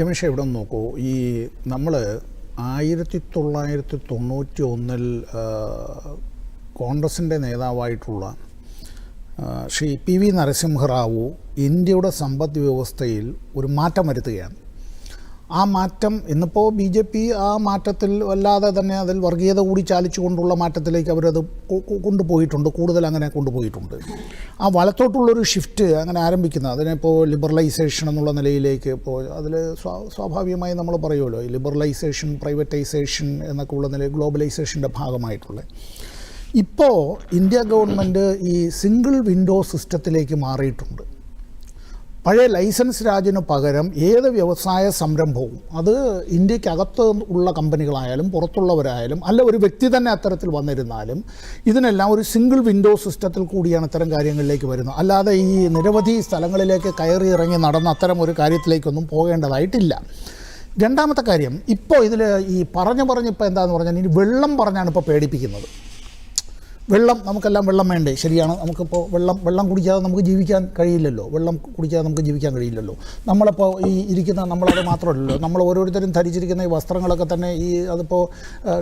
രമേശ ഇവിടെ നോക്കൂ. ഈ നമ്മൾ ആയിരത്തി തൊള്ളായിരത്തി തൊണ്ണൂറ്റി ഒന്നിൽ കോൺഗ്രസിന്റെ നേതാവായിട്ടുള്ള ശ്രീ പി വി നരസിംഹറാവു ഇന്ത്യയുടെ സമ്പദ് വ്യവസ്ഥയിൽ ഒരു മാറ്റം വരുത്തുകയാണ്. ആ മാറ്റം ഇന്നിപ്പോൾ ബി ജെ പി ആ മാറ്റത്തിൽ വല്ലാതെ തന്നെ അതിൽ വർഗീയത കൂടി ചാലിച്ചുകൊണ്ടുള്ള മാറ്റത്തിലേക്ക് അവരത് കൊണ്ടുപോയിട്ടുണ്ട്. കൂടുതൽ അങ്ങനെ കൊണ്ടുപോയിട്ടുണ്ട്. ആ വലത്തോട്ടുള്ളൊരു ഷിഫ്റ്റ് അങ്ങനെ ആരംഭിക്കുന്നത് അതിനിപ്പോൾ ലിബറലൈസേഷൻ എന്നുള്ള നിലയിലേക്ക് ഇപ്പോൾ അതിൽ സ്വാഭാവികമായി നമ്മൾ പറയുമല്ലോ ലിബറലൈസേഷൻ പ്രൈവറ്റൈസേഷൻ എന്നൊക്കെ ഉള്ള നിലയിൽ ഗ്ലോബലൈസേഷന്റെ ഭാഗമായിട്ടുള്ള. ഇപ്പോൾ ഇന്ത്യ ഗവൺമെന്റ് ഈ സിംഗിൾ വിൻഡോ സിസ്റ്റത്തിലേക്ക് മാറിയിട്ടുണ്ട്. പഴയ ലൈസൻസ് രാജിന് പകരം ഏത് വ്യവസായ സംരംഭവും അത് ഇന്ത്യക്കകത്ത് ഉള്ള കമ്പനികളായാലും പുറത്തുള്ളവരായാലും അല്ല ഒരു വ്യക്തി തന്നെ അത്തരത്തിൽ വന്നിരുന്നാലും ഇതിനെല്ലാം ഒരു സിംഗിൾ വിൻഡോ സിസ്റ്റത്തിൽ കൂടിയാണ് ഇത്തരം കാര്യങ്ങളിലേക്ക് വരുന്നത്. അല്ലാതെ ഈ നിരവധി സ്ഥലങ്ങളിലേക്ക് കയറി ഇറങ്ങി നടന്ന അത്തരം ഒരു കാര്യത്തിലേക്കൊന്നും പോകേണ്ടതായിട്ടില്ല. രണ്ടാമത്തെ കാര്യം ഇപ്പോൾ ഇതിൽ ഈ പറഞ്ഞു ഇപ്പോൾ എന്താണെന്ന് പറഞ്ഞാൽ ഇനി വെള്ളം പറഞ്ഞാണ് ഇപ്പോൾ പേടിപ്പിക്കുന്നത്. വെള്ളം നമുക്കെല്ലാം വെള്ളം വേണ്ടേ? ശരിയാണ്. നമുക്കിപ്പോൾ വെള്ളം വെള്ളം കുടിക്കാതെ നമുക്ക് ജീവിക്കാൻ കഴിയില്ലല്ലോ. വെള്ളം കുടിക്കാതെ നമുക്ക് ജീവിക്കാൻ കഴിയില്ലല്ലോ. നമ്മളിപ്പോൾ ഈ ഇരിക്കുന്ന നമ്മളത് മാത്രമല്ലല്ലോ. നമ്മൾ ഓരോരുത്തരും ധരിച്ചിരിക്കുന്ന ഈ വസ്ത്രങ്ങളൊക്കെ തന്നെ ഈ അതിപ്പോൾ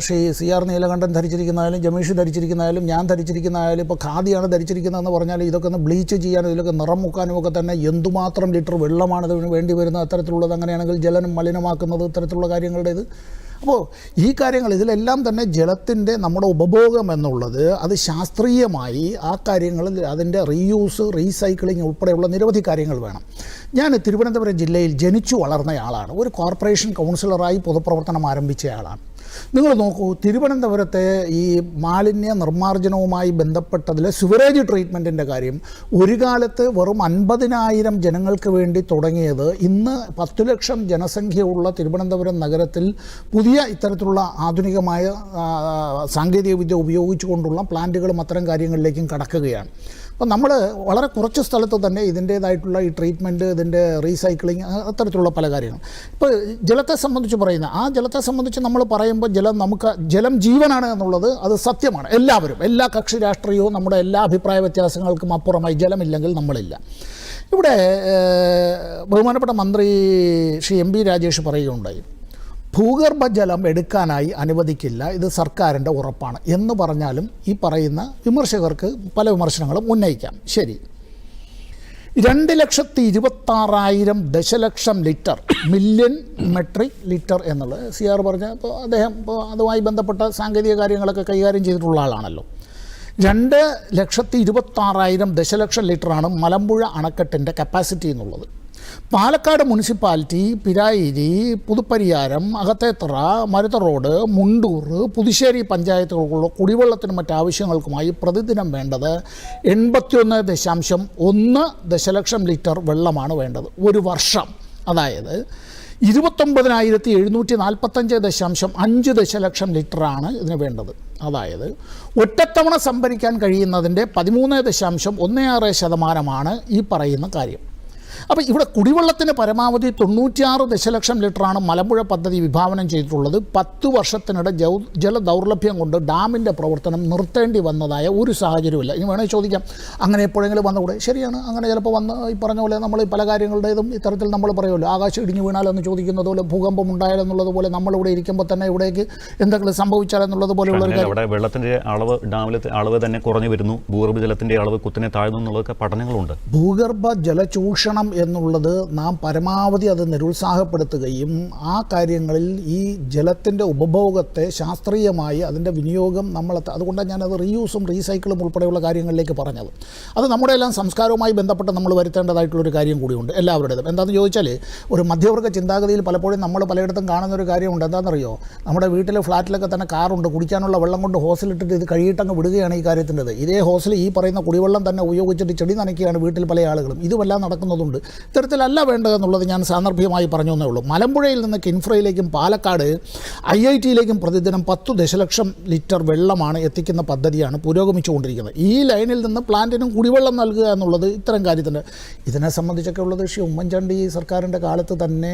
ശ്രീ സി ആർ നീലകണ്ഠൻ ധരിച്ചിരിക്കുന്നതായാലും ജമീഷ് ധരിച്ചിരിക്കുന്നതായാലും ഞാൻ ധരിച്ചിരിക്കുന്നതായാലും ഇപ്പോൾ ഖാദിയാണ് ധരിച്ചിരിക്കുന്നതെന്ന് പറഞ്ഞാൽ ഇതൊക്കെ ഒന്ന് ബ്ലീച്ച് ചെയ്യാനും ഇതിലൊക്കെ നിറം മുക്കാനും ഒക്കെ തന്നെ എന്തുമാത്രം ലിറ്റർ വെള്ളമാണ് ഇതിന് വേണ്ടി വരുന്നത്? അത്തരത്തിലുള്ളത് അങ്ങനെയാണെങ്കിൽ ജലം മലിനമാക്കുന്നത് ഇത്തരത്തിലുള്ള കാര്യങ്ങളുടെ ഇത് അപ്പോൾ ഈ കാര്യങ്ങൾ ഇതിലെല്ലാം തന്നെ ജലത്തിന്റെ നമ്മുടെ ഉപഭോഗം എന്നുള്ളത് അത് ശാസ്ത്രീയമായി ആ കാര്യങ്ങളിൽ അതിന്റെ റീയൂസ് റീസൈക്ലിംഗ് ഉൾപ്പെടെയുള്ള നിരവധി കാര്യങ്ങൾ വേണം. ഞാൻ തിരുവനന്തപുരം ജില്ലയിൽ ജനിച്ചു വളർന്നയാളാണ്. ഒരു കോർപ്പറേഷൻ കൗൺസിലറായി പൊതുപ്രവർത്തനം ആരംഭിച്ചയാളാണ്. നിങ്ങൾ നോക്കൂ തിരുവനന്തപുരത്തെ ഈ മാലിന്യ നിർമ്മാർജനവുമായി ബന്ധപ്പെട്ടതിൽ സുവറേജ് ട്രീറ്റ്മെന്റിന്റെ കാര്യം ഒരു കാലത്ത് വെറും അൻപതിനായിരം ജനങ്ങൾക്ക് വേണ്ടി തുടങ്ങിയത് ഇന്ന് പത്തു ലക്ഷം ജനസംഖ്യയുള്ള തിരുവനന്തപുരം നഗരത്തിൽ പുതിയ ഇത്തരത്തിലുള്ള ആധുനികമായ സാങ്കേതികവിദ്യ ഉപയോഗിച്ചുകൊണ്ടുള്ള പ്ലാന്റുകളും അത്തരം കാര്യങ്ങളിലേക്കും കടക്കുകയാണ്. അപ്പം നമ്മൾ വളരെ കുറച്ച് സ്ഥലത്ത് തന്നെ ഇതിന്റേതായിട്ടുള്ള ഈ ട്രീറ്റ്മെന്റ് ഇതിന്റെ റീസൈക്ലിങ് അത്തരത്തിലുള്ള പല കാര്യങ്ങൾ ഇപ്പോൾ ജലത്തെ സംബന്ധിച്ച് പറയുന്ന ആ ജലത്തെ സംബന്ധിച്ച് നമ്മൾ പറയുമ്പോൾ ജലം നമുക്ക് ജലം ജീവനാണ് എന്നുള്ളത് അത് സത്യമാണ്. എല്ലാവരും എല്ലാ കക്ഷി രാഷ്ട്രീയവും നമ്മുടെ എല്ലാ അഭിപ്രായ വ്യത്യാസങ്ങൾക്കും അപ്പുറമായി ജലമില്ലെങ്കിൽ നമ്മളില്ല. ഇവിടെ ബഹുമാനപ്പെട്ട മന്ത്രി ശ്രീ എം പി രാജേഷ് പറയുകയുണ്ടായി. ഭൂഗർഭജലം എടുക്കാനായി അനുവദിക്കില്ല. ഇത് സർക്കാരിന്റെ ഉറപ്പാണ്. എന്ന് പറഞ്ഞാലും ഈ പറയുന്ന വിമർശകർക്ക് പല വിമർശനങ്ങളും ഉന്നയിക്കാം. ശരി. രണ്ട് ലക്ഷത്തി ഇരുപത്താറായിരം ദശലക്ഷം ലിറ്റർ മില്യൺ മെട്രിക് ലിറ്റർ എന്നുള്ളത് സി ആർ പറഞ്ഞ ഇപ്പോൾ അദ്ദേഹം ഇപ്പോൾ അതുമായി ബന്ധപ്പെട്ട സാങ്കേതിക കാര്യങ്ങളൊക്കെ കൈകാര്യം ചെയ്തിട്ടുള്ള ആളാണല്ലോ. രണ്ട് ലക്ഷത്തി ഇരുപത്താറായിരം ദശലക്ഷം ലിറ്ററാണ് മലമ്പുഴ അണക്കെട്ടിന്റെ കപ്പാസിറ്റി എന്നുള്ളത്. പാലക്കാട് മുനിസിപ്പാലിറ്റി പിരായിരി പുതുപ്പരിയാരം അകത്തേത്തറ മരുത റോഡ് മുണ്ടൂർ പുതുശ്ശേരി പഞ്ചായത്തുകൾക്കുള്ള കുടിവെള്ളത്തിനും മറ്റാവശ്യങ്ങൾക്കുമായി പ്രതിദിനം വേണ്ടത് എൺപത്തിയൊന്ന് ദശാംശം ഒന്ന് ദശലക്ഷം ലിറ്റർ വെള്ളമാണ് വേണ്ടത്. ഒരു വർഷം. അതായത് ഇരുപത്തൊമ്പതിനായിരത്തി എഴുന്നൂറ്റി നാൽപ്പത്തഞ്ച് ദശാംശം അഞ്ച് ദശലക്ഷം ലിറ്ററാണ് ഇതിന് വേണ്ടത്. അതായത് ഒറ്റത്തവണ സംഭരിക്കാൻ കഴിയുന്നതിന്റെ പതിമൂന്ന് ദശാംശം ഒന്ന് ആറ് ശതമാനമാണ് ഈ പറയുന്ന കാര്യം. അപ്പോൾ ഇവിടെ കുടിവെള്ളത്തിന് പരമാവധി തൊണ്ണൂറ്റിയാറ് ദശലക്ഷം ലിറ്ററാണ് മലമ്പുഴ പദ്ധതി വിഭാവനം ചെയ്തിട്ടുള്ളത്. പത്ത് വർഷത്തിനിടെ ജൗ ജല ദൗർലഭ്യം കൊണ്ട് ഡാമിന്റെ പ്രവർത്തനം നിർത്തേണ്ടി വന്നതായ ഒരു സാഹചര്യമില്ല ഇനി വേണമെങ്കിൽ ചോദിക്കാം. അങ്ങനെ എപ്പോഴെങ്കിലും വന്നുകൂടെ ശരിയാണ്. അങ്ങനെ ചിലപ്പോൾ വന്ന് ഈ പറഞ്ഞ പോലെ നമ്മൾ പല കാര്യങ്ങളുടേതും ഇത്തരത്തിൽ നമ്മൾ പറയുമല്ലോ. ആകാശം ഇടിഞ്ഞു വീണാലെന്ന് ചോദിക്കുന്നത് പോലെ ഭൂകമ്പം ഉണ്ടായാലെന്നുള്ളത് പോലെ നമ്മളിവിടെ ഇരിക്കുമ്പോൾ തന്നെ ഇവിടേക്ക് എന്തെങ്കിലും സംഭവിച്ചാലെന്നുള്ളത് പോലെയുള്ള ഒരു അവിടെ വെള്ളത്തിന്റെ അളവ് ഡാമിൽ അളവ് തന്നെ കുറഞ്ഞു വരുന്നു. ഭൂഗർഭജലത്തിന്റെ അളവ് കുത്തിനെ താഴ്ന്നു എന്നുള്ളതൊക്കെ പഠനങ്ങളുണ്ട്. ഭൂഗർഭ ജലചൂഷണം എന്നുള്ളത് നാം പരമാവധി അത് നിരുത്സാഹപ്പെടുത്തുകയും ആ കാര്യങ്ങളിൽ ഈ ജലത്തിന്റെ ഉപഭോഗത്തെ ശാസ്ത്രീയമായി അതിന്റെ വിനിയോഗം നമ്മൾ അതുകൊണ്ടാണ് ഞാനത് റീയൂസും റീസൈക്കിളും ഉൾപ്പെടെയുള്ള കാര്യങ്ങളിലേക്ക് പറഞ്ഞത്. അത് നമ്മുടെ എല്ലാം സംസ്കാരവുമായി ബന്ധപ്പെട്ട് നമ്മൾ വരുത്തേണ്ടതായിട്ടുള്ളൊരു കാര്യം കൂടിയുണ്ട് എല്ലാവരുടേതും. എന്താണെന്ന് ചോദിച്ചാൽ ഒരു മധ്യവർഗ ചിന്താഗതിയിൽ പലപ്പോഴും നമ്മൾ പലയിടത്തും കാണുന്ന ഒരു കാര്യമുണ്ട്. എന്താണെന്നറിയോ നമ്മുടെ വീട്ടിലെ ഫ്ലാറ്റിലൊക്കെ തന്നെ കാറുണ്ട്. കുടിക്കാനുള്ള വെള്ളം കൊണ്ട് ഹോസിലിട്ടിട്ട് ഇത് കഴിയിട്ടങ്ങ് വിടുകയാണ് ഈ കാര്യത്തിന്റെത്. ഇതേ ഹോസിൽ ഈ പറയുന്ന കുടിവെള്ളം തന്നെ ഉപയോഗിച്ചിട്ട് ചെടി നനയ്ക്കുകയാണ് വീട്ടിൽ പല ആളുകളും. ഇതുമെല്ലാം നടക്കുന്നതുണ്ട്. ഇത്തരത്തിലല്ല വേണ്ടതെന്നുള്ളത് ഞാൻ സാന്ദർഭികമായി പറഞ്ഞു എന്നേ ഉള്ളൂ. മലമ്പുഴയിൽ നിന്ന് കിൻഫ്രയിലേക്കും പാലക്കാട് ഐ ഐ ടിയിലേക്കും പ്രതിദിനം പത്തു ദശലക്ഷം ലിറ്റർ വെള്ളമാണ് എത്തിക്കുന്ന പദ്ധതിയാണ് പുരോഗമിച്ചുകൊണ്ടിരിക്കുന്നത്. ഈ ലൈനിൽ നിന്ന് പ്ലാന്റിനും കുടിവെള്ളം നൽകുക എന്നുള്ളത് ഇത്തരം കാര്യത്തിന്. ഇതിനെ സംബന്ധിച്ചൊക്കെ ഉള്ളത് ശ്രീ ഉമ്മൻചാണ്ടി സർക്കാരിന്റെ കാലത്ത് തന്നെ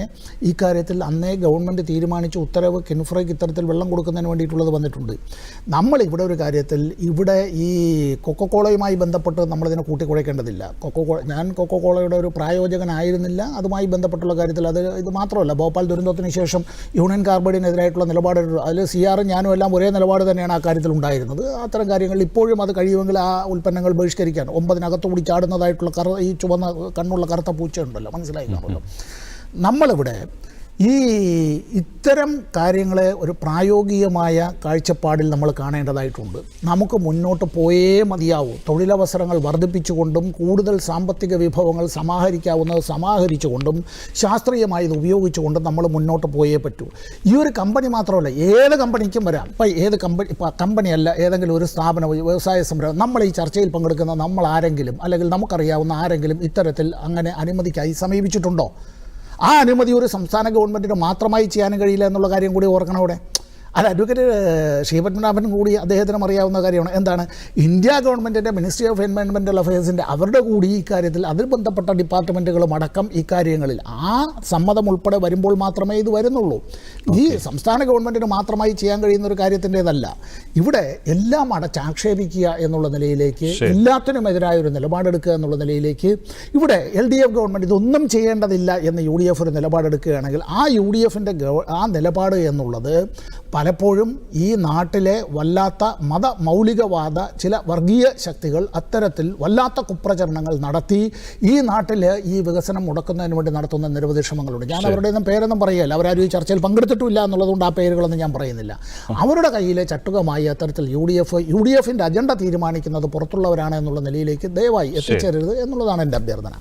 ഈ കാര്യത്തിൽ അന്നേ ഗവൺമെന്റ് തീരുമാനിച്ച് ഉത്തരവ് കിൻഫ്രയ്ക്ക് ഇത്തരത്തിൽ വെള്ളം കൊടുക്കുന്നതിന് വേണ്ടിയിട്ടുള്ളത് വന്നിട്ടുണ്ട്. നമ്മൾ ഇവിടെ ഒരു കാര്യത്തിൽ ഇവിടെ ഈ കൊക്കക്കോളയുമായി ബന്ധപ്പെട്ട് നമ്മളിതിനെ കൂട്ടിക്കുഴയ്ക്കേണ്ടതില്ല കൊക്കോ ഞാൻ കൊക്കക്കോളയുടെ ഒരു പ്രായ പ്രായോജകനായിരുന്നില്ല അതുമായി ബന്ധപ്പെട്ടുള്ള കാര്യത്തിൽ അത് ഇത് മാത്രമല്ല ഭോപ്പാൽ ദുരന്തത്തിന് ശേഷം യൂണിയൻ കാർബൈഡിനെതിരായിട്ടുള്ള നിലപാട് അതിൽ സി ആറും ഞാനും എല്ലാം ഒരേ നിലപാട് തന്നെയാണ് ആ കാര്യത്തിൽ ഉണ്ടായിരുന്നത്. അത്തരം കാര്യങ്ങൾ ഇപ്പോഴും അത് കഴിയുമെങ്കിൽ ആ ഉൽപ്പന്നങ്ങൾ ബഹിഷ്കരിക്കാൻ ഒമ്പതിനകത്ത് കൂടി ചാടുന്നതായിട്ടുള്ള കറ ഈ ചുവന്ന കണ്ണുള്ള കറുത്ത പൂച്ച ഉണ്ടല്ലോ മനസ്സിലായി കാണുമല്ലോ നമ്മളിവിടെ ഈ ഇത്തരം കാര്യങ്ങളെ ഒരു പ്രായോഗികമായ കാഴ്ചപ്പാടിൽ നമ്മൾ കാണേണ്ടതായിട്ടുണ്ട്. നമുക്ക് മുന്നോട്ട് പോയേ മതിയാവൂ. തൊഴിലവസരങ്ങൾ വർദ്ധിപ്പിച്ചുകൊണ്ടും കൂടുതൽ സാമ്പത്തിക വിഭവങ്ങൾ സമാഹരിക്കാവുന്നത് സമാഹരിച്ചുകൊണ്ടും ശാസ്ത്രീയമായി ഇത് ഉപയോഗിച്ചുകൊണ്ടും നമ്മൾ മുന്നോട്ട് പോയേ പറ്റൂ. ഈ ഒരു കമ്പനി മാത്രമല്ല ഏത് കമ്പനിക്കും വരാം. ഇപ്പം ഏത് കമ്പനി ഇപ്പം കമ്പനിയല്ല ഏതെങ്കിലും ഒരു സ്ഥാപനം വ്യവസായ സംരംഭം നമ്മൾ ഈ ചർച്ചയിൽ പങ്കെടുക്കുന്ന നമ്മൾ ആരെങ്കിലും അല്ലെങ്കിൽ നമുക്കറിയാവുന്ന ആരെങ്കിലും ഇത്തരത്തിൽ അങ്ങനെ അനുമതിക്കായി സമീപിച്ചിട്ടുണ്ടോ? ആ അനുമതി ഒരു സംസ്ഥാന ഗവൺമെന്റിന് മാത്രമായി ചെയ്യാനും കഴിയില്ല എന്നുള്ള കാര്യം കൂടി ഓർക്കണം അവിടെ. അല്ല അഡ്വക്കേറ്റ് ശ്രീപത്മനാഭൻ കൂടി അദ്ദേഹത്തിനും അറിയാവുന്ന കാര്യമാണ്. എന്താണ്? ഇന്ത്യ ഗവൺമെന്റിന്റെ മിനിസ്ട്രി ഓഫ് എൻവയൺമെന്റൽ അഫയേഴ്സിന്റെ അവരുടെ കൂടി ഈ കാര്യത്തിൽ അതിൽ ബന്ധപ്പെട്ട ഡിപ്പാർട്ട്മെന്റുകളും അടക്കം ഈ കാര്യങ്ങളിൽ ആ സമ്മതം ഉൾപ്പെടെ വരുമ്പോൾ മാത്രമേ ഇത് വരുന്നുള്ളൂ. ഈ സംസ്ഥാന ഗവൺമെന്റിന് മാത്രമായി ചെയ്യാൻ കഴിയുന്ന ഒരു കാര്യത്തിന്റെതല്ല. ഇവിടെ എല്ലാം അടച്ചാക്ഷേപിക്കുക എന്നുള്ള നിലയിലേക്ക് എല്ലാത്തിനും എതിരായ ഒരു നിലപാടെടുക്കുക എന്നുള്ള നിലയിലേക്ക് ഇവിടെ എൽ ഡി എഫ് ഗവൺമെന്റ് ഇതൊന്നും ചെയ്യേണ്ടതില്ല എന്ന് യു ഡി എഫ് ഒരു നിലപാടെടുക്കുകയാണെങ്കിൽ ആ യു ഡി എഫിന്റെ ആ നിലപാട് എന്നുള്ളത് പലപ്പോഴും ഈ നാട്ടിലെ വല്ലാത്ത മത മൗലികവാദ ചില വർഗീയ ശക്തികൾ അത്തരത്തിൽ വല്ലാത്ത കുപ്രചരണങ്ങൾ നടത്തി ഈ നാട്ടിൽ ഈ വികസനം മുടക്കുന്നതിന് വേണ്ടി നടത്തുന്ന നിരവധി ശ്രമങ്ങളുണ്ട്. ഞാൻ അവരുടെ ഒന്നും പേരൊന്നും പറയുകയല്ല അവരാരും ഈ ചർച്ചയിൽ പങ്കെടുത്തിട്ടില്ല എന്നുള്ളതുകൊണ്ട് ആ പേരുകളൊന്നും ഞാൻ പറയുന്നില്ല. അവരുടെ കയ്യിലെ ചട്ടുകമായി അത്തരത്തിൽ U D F U D എഫിന്റെ അജണ്ട തീരുമാനിക്കുന്നത് പുറത്തുള്ളവരാണ് എന്നുള്ള നിലയിലേക്ക് ദയവായി എത്തിച്ചേരരുത് എന്നുള്ളതാണ് എന്റെ അഭ്യർത്ഥന.